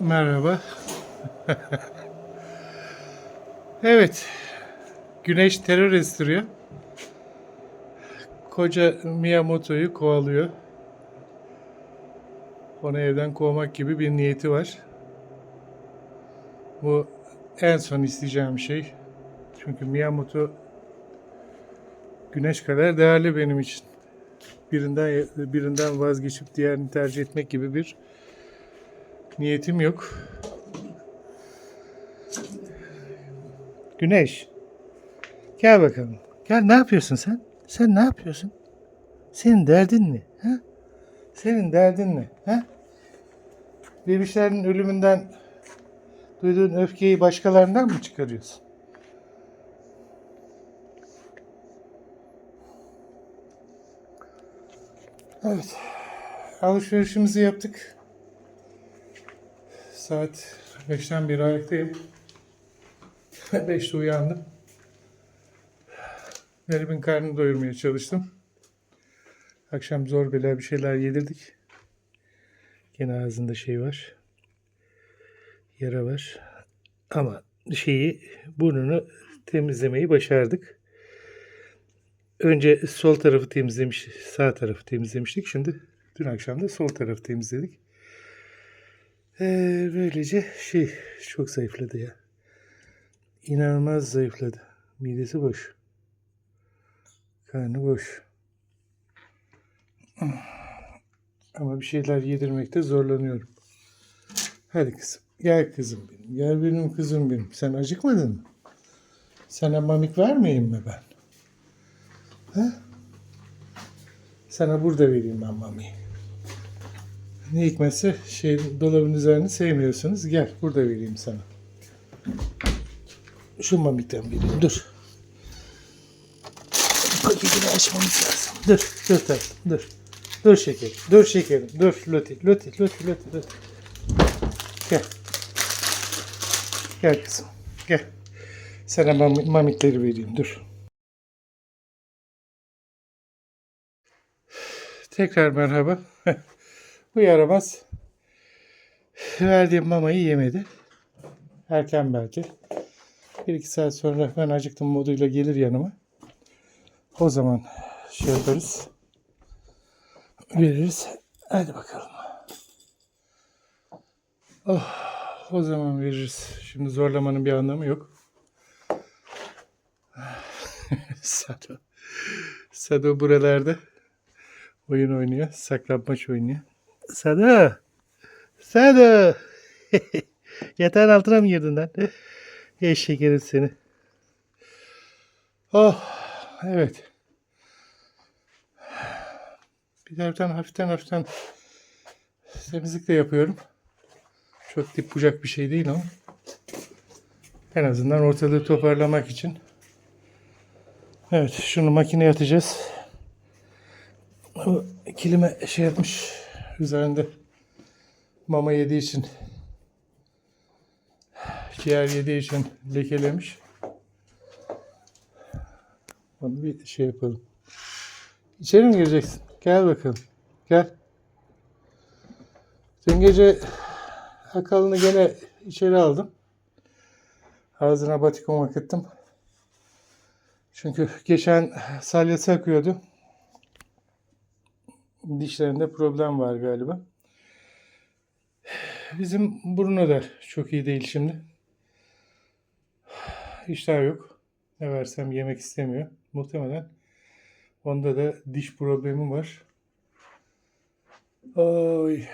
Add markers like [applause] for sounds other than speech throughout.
Merhaba. evet. Güneş terör estiriyor. Koca Miyamoto'yu kovalıyor. Onu evden kovmak gibi bir niyeti var. Bu en son isteyeceğim şey. Çünkü Miyamoto güneş kadar değerli benim için. Birinden birinden vazgeçip diğerini tercih etmek gibi bir niyetim yok. Güneş. Gel bakalım. Gel ne yapıyorsun sen? Sen ne yapıyorsun? Senin derdin ne? Ha? Senin derdin ne? Ha? Bebişlerin ölümünden duyduğun öfkeyi başkalarından mı çıkarıyorsun? Evet. Alışverişimizi yaptık. Saat 5'ten beri ayaktayım. [laughs] 5'te uyandım. Merib'in karnını doyurmaya çalıştım. Akşam zor bela bir şeyler yedirdik. Gene ağzında şey var. Yara var. Ama şeyi burnunu temizlemeyi başardık. Önce sol tarafı temizlemiş, sağ tarafı temizlemiştik. Şimdi dün akşam da sol tarafı temizledik. Ee, böylece şey çok zayıfladı ya. İnanılmaz zayıfladı. Midesi boş. Karnı boş. Ama bir şeyler yedirmekte zorlanıyorum. Hadi kızım. Gel kızım benim. Gel benim kızım benim. Sen acıkmadın mı? Sana mamik vermeyeyim mi ben? Ha? Sana burada vereyim ben mamiyi. Ne hikmetse şey dolabın üzerini sevmiyorsunuz. Gel burada vereyim sana. Şu mamikten vereyim. Dur. Paketini açmamız lazım. Dur. Dur. Dur. Dur şekerim. Dur şekerim. Dur. Loti. Loti. Loti. Loti. Loti. Gel. Gel kızım. Gel. Sana mam- mamikleri vereyim. Dur. Tekrar merhaba. [laughs] Bu yaramaz. Verdiğim mamayı yemedi. Erken belki. Bir iki saat sonra ben acıktım moduyla gelir yanıma. O zaman şey yaparız. Veririz. Hadi bakalım. Oh, o zaman veririz. Şimdi zorlamanın bir anlamı yok. [laughs] Sado. Sado buralarda oyun oynuyor. Saklambaç oynuyor. Sado. Sado. [laughs] Yatağın altına mı girdin lan? Eşek herif seni. Oh. Evet. Taraftan hafiften hafiften temizlik de yapıyorum. Çok dip bucak bir şey değil ama. En azından ortalığı toparlamak için. Evet şunu makineye atacağız. O kilime şey yapmış. Üzerinde mama yediği için ciğer yediği için lekelemiş. Onu bir şey yapalım. İçeri mi gireceksin? Gel bakalım. Gel. Dün gece akalını gene içeri aldım. Ağzına batikon akıttım. Çünkü geçen salyası akıyordu. Dişlerinde problem var galiba. Bizim burnu da çok iyi değil şimdi. İştah yok. Ne versem yemek istemiyor. Muhtemelen onda da diş problemi var. Oy.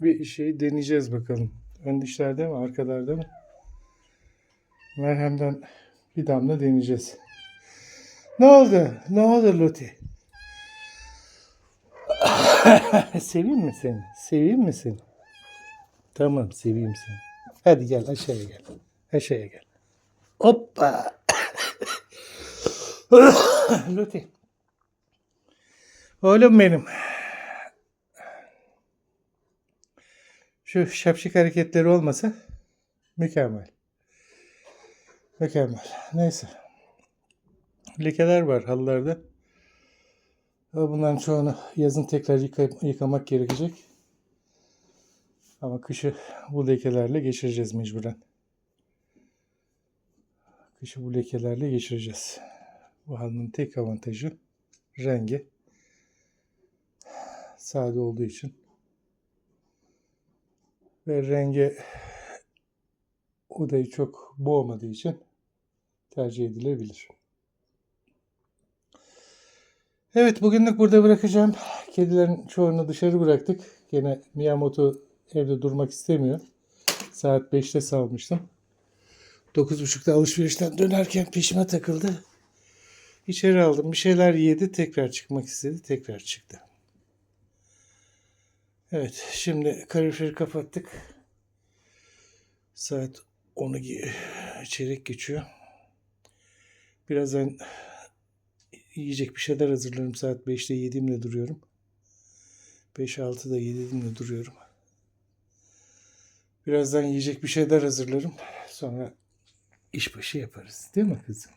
Bir şey deneyeceğiz bakalım. Ön dişlerde mi, arkalarda mı? Merhemden bir damla deneyeceğiz. Ne oldu? Ne oldu Loti? [laughs] seveyim mi seni? Seveyim mi seni? Tamam seveyim seni. Hadi gel aşağıya gel. Aşağıya gel. Hoppa. Loti. Oğlum benim. Şu şapşik hareketleri olmasa mükemmel. Mükemmel. Neyse. Lekeler var halılarda. Bunların çoğunu yazın tekrar yıka- yıkamak gerekecek. Ama kışı bu lekelerle geçireceğiz mecburen. Kışı bu lekelerle geçireceğiz. Bu halının tek avantajı rengi. Sade olduğu için. Ve rengi odayı çok boğmadığı için tercih edilebilir. Evet bugünlük burada bırakacağım. Kedilerin çoğunu dışarı bıraktık. Gene Miyamoto evde durmak istemiyor. Saat 5'te salmıştım. 9.30'da alışverişten dönerken peşime takıldı. İçeri aldım. Bir şeyler yedi. Tekrar çıkmak istedi. Tekrar çıktı. Evet. Şimdi kaloriferi kapattık. Saat 10'u ge- çeyrek geçiyor. Birazdan yiyecek bir şeyler hazırlarım. Saat 5'te yediğimle duruyorum. 5-6'da yediğimle duruyorum. Birazdan yiyecek bir şeyler hazırlarım. Sonra işbaşı yaparız. Değil mi kızım?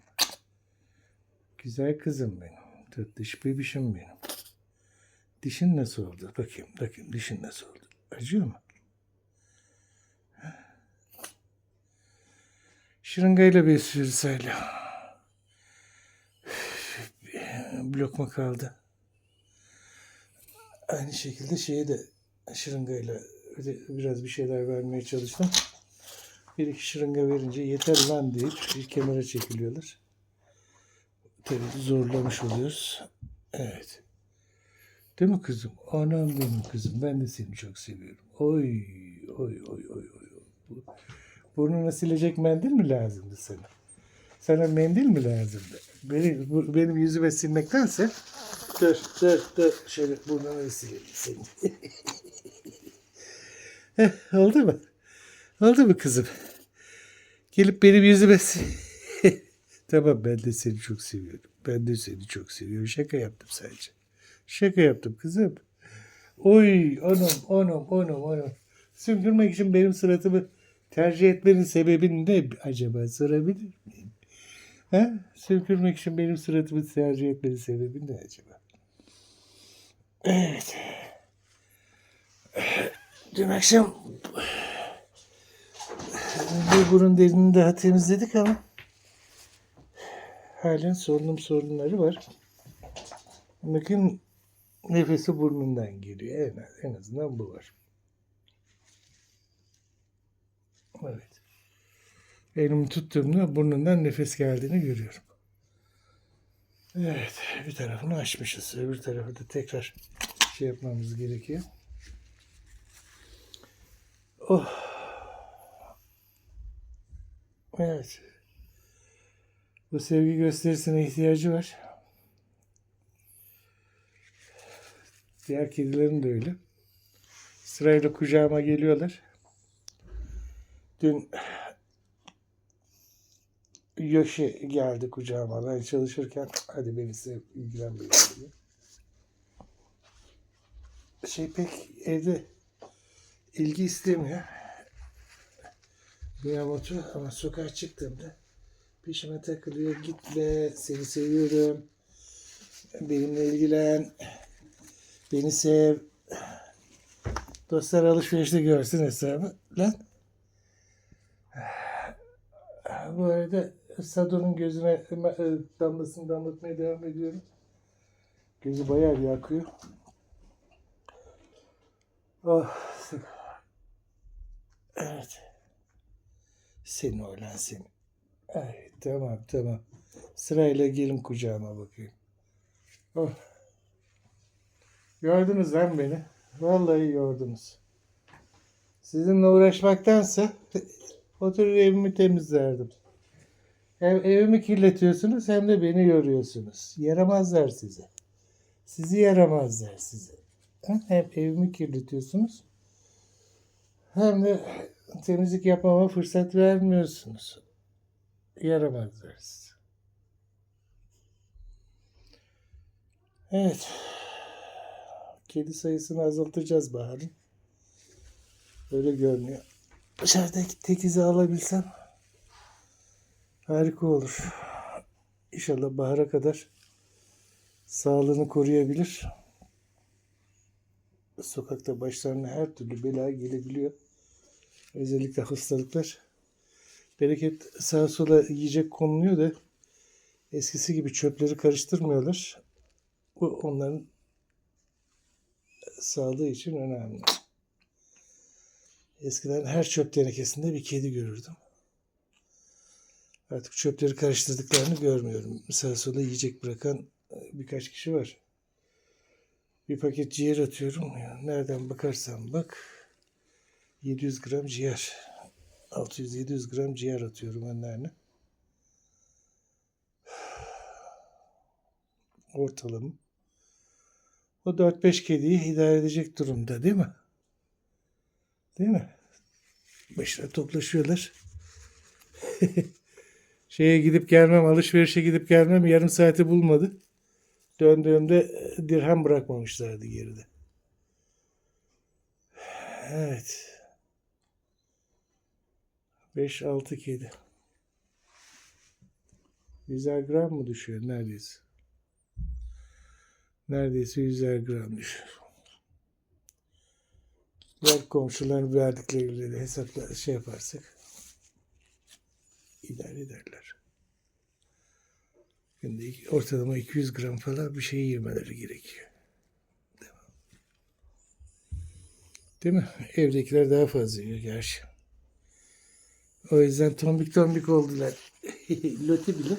Güzel kızım benim. Tatlış bebişim benim. Dişin nasıl oldu? Bakayım, bakayım dişin nasıl oldu? Acıyor mu? Şırıngayla besliyoruz hala. Bir lokma kaldı. Aynı şekilde şeye de şırıngayla biraz bir şeyler vermeye çalıştım. Bir iki şırınga verince yeter lan deyip bir kenara çekiliyorlar. Zorlamış oluyoruz. Evet. Değil mi kızım? Anam benim kızım. Ben de seni çok seviyorum. Oy, oy, oy, oy, oy. Bu- Burnunu silecek mendil mi lazımdı sana? Sana mendil mi lazımdı? Benim, bu- benim yüzüme silmektense dur, dur, dur. Şöyle burnunu silelim senin. Heh, [laughs] oldu mu? Oldu mu kızım? Gelip benim yüzüme sil. Tamam ben de seni çok seviyorum. Ben de seni çok seviyorum. Şaka yaptım sadece. Şaka yaptım kızım. Oy anam anam anam anam. Sündürmek için benim suratımı tercih etmenin sebebi ne acaba sorabilir miyim? Ha? Süpürmek için benim suratımı tercih etmenin sebebi ne acaba? Evet. Dün akşam bir burun deliğini daha temizledik ama halen solunum sorunları var. Bakın nefesi burnundan geliyor. En, en azından bu var. Evet. Elimi tuttuğumda burnundan nefes geldiğini görüyorum. Evet. Bir tarafını açmışız. Öbür tarafı da tekrar şey yapmamız gerekiyor. Oh. Evet. Bu sevgi gösterisine ihtiyacı var. Diğer kedilerin de öyle. Sırayla kucağıma geliyorlar. Dün Yoshi geldi kucağıma. Ben çalışırken hadi beni sev, ilgilen benimle diye. Şey pek evde ilgi istemiyor. Miyamoto ama sokağa çıktığımda peşime takılıyor. Gitme, seni seviyorum. Benimle ilgilen. Beni sev. Dostlar alışverişte görsün hesabı. Lan. Bu arada Sado'nun gözüne e, damlasını damlatmaya devam ediyorum. Gözü bayağı bir akıyor. Oh. Evet. Seni ölen seni. Ay, tamam tamam. Sırayla gelin kucağıma bakayım. Oh. Gördünüz lan beni. Vallahi gördünüz. Sizinle uğraşmaktansa oturur evimi temizlerdim. Hem evimi kirletiyorsunuz hem de beni yoruyorsunuz. Yaramazlar size. Sizi yaramazlar size. Hem evimi kirletiyorsunuz hem de temizlik yapmama fırsat vermiyorsunuz. Yaramazlar size. Evet. Kedi sayısını azaltacağız baharın. Öyle görünüyor. Dışarıdaki tekizi alabilsem harika olur. İnşallah bahara kadar sağlığını koruyabilir. Sokakta başlarına her türlü bela gelebiliyor. Özellikle hastalıklar. Bereket sağa sola yiyecek konuluyor da eskisi gibi çöpleri karıştırmıyorlar. Bu onların sağlığı için önemli. Eskiden her çöp tenekesinde bir kedi görürdüm. Artık çöpleri karıştırdıklarını görmüyorum. Sağa sola yiyecek bırakan e, birkaç kişi var. Bir paket ciğer atıyorum. Nereden bakarsan bak 700 gram ciğer. 600-700 gram ciğer atıyorum önlerine. Ortalama. O 4-5 kediyi idare edecek durumda değil mi? Değil mi? Başına toplaşıyorlar. [laughs] Şeye gidip gelmem, alışverişe gidip gelmem yarım saati bulmadı. Döndüğümde e, dirhem bırakmamışlardı geride. Evet. 5-6 kedi. 100'er gram mı düşüyor neredeyse? Neredeyse 100'er gram düşüyor. Diğer komşuların verdikleriyle de hesapla şey yaparsak idare ederler. İki- ortalama 200 gram falan bir şey yemeleri gerekiyor. Değil mi? Değil mi? Evdekiler daha fazla yiyor gerçi. O yüzden tombik tombik oldular. [laughs] Loti bile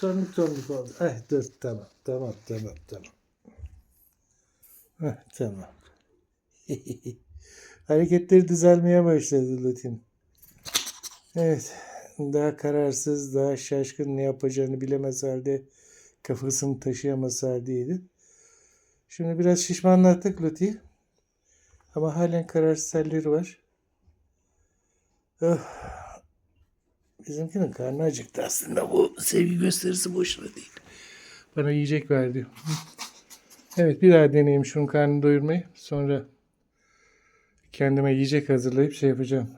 tombik tombik oldu. Ay dur tamam tamam tamam tamam. Heh, tamam. [laughs] Hareketleri düzelmeye başladı Lotin. Evet. Daha kararsız, daha şaşkın ne yapacağını bilemez halde kafasını taşıyamaz haldeydi. Şimdi biraz şişmanlattık Loti'yi. Ama halen kararsız halleri var. Oh. Bizimkinin karnı acıktı aslında. Bu sevgi gösterisi boşuna değil. Bana yiyecek verdi. Evet bir daha deneyeyim şunun karnını doyurmayı. Sonra kendime yiyecek hazırlayıp şey yapacağım.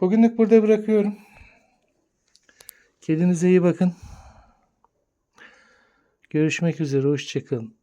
Bugünlük burada bırakıyorum. Kedinize iyi bakın. Görüşmek üzere. Hoşçakalın.